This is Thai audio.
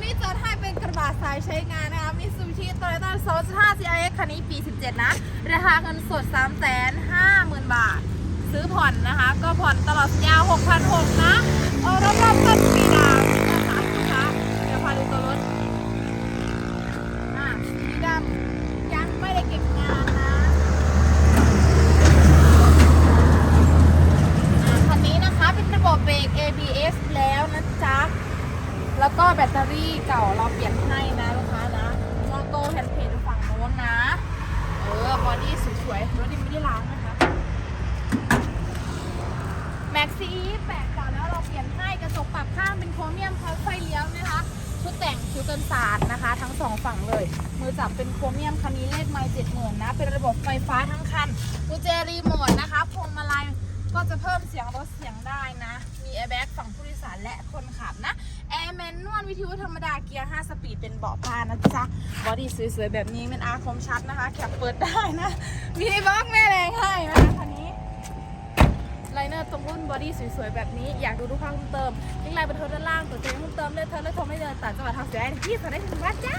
วันนี้จะให้เป็นกระบะสายใช้งานนะคะมีซูชิโตโยต้าโซล5 CIX คันนี้ปี 17 นะ ราคาเงินสด 3 5 0 0 0 0 บาท ซื้อผ่อนนะคะ ก็ผ่อนตลอดสัญญา6,600 นะ เอารอบรับนปีดาวนะคะลูกค้าเดี๋ยวพาดูตัวรถ อะสีดำยังไม่ได้เก็บงานนะ อ่าคันนี้นะคะเป็นระบบเบรก ABS แล้วนะจ๊ะ แล้วก็แบตเตอรี่เก่าเราเปลี่ยนให้นะลูกค้านะมอโต้แฮนด์เพจฝั่งโน้นนะ เออบอดี้สวยๆรถยังไม่ได้ล้างนะคะแม็กซีแปะเก่าแล้วเราเปลี่ยนให้กระจกปรับข้างเป็นโครเมียมพร้อมไฟเลี้ยวนะคะ ชุดแต่งคิวกันศาสตร์นะคะ ทั้งสองฝั่งเลย มือจับเป็นโครเมียมคันนี้เลขไมล์เจ็ดหมื่นนะ เป็นระบบไฟฟ้าทั้งคันกุญแจรีโมทนะคะพวงมาลัยก็จะเพิ่มเสียงลดเสียงได้นะ มีแอร์แบ็กฝั่งผู้โดยสารและคนขับนะ อนวิทยุธรรมดาเกียร์ 5 สปีดเป็นเบาะผ้านะจ๊ะ บอดี้สวยๆ แบบนี้เป็นอาคมชัดนะคะ แคปเปิดได้นะ มีบล็อกแม่แรงให้นะคะคันนี้ไลเนอร์ตรงรุ่นบอดี้สวยๆ แบบนี้ อยากดูรูปภาพเพิ่มเติมลิงก์ไลน์บนเทอร์ด้านล่างตัวเจเพิ่มเติมเลยเธอเลยโทรไม่เดินต่างจังหวัดทางเสียที่สนได้ถึงบ้านจ้า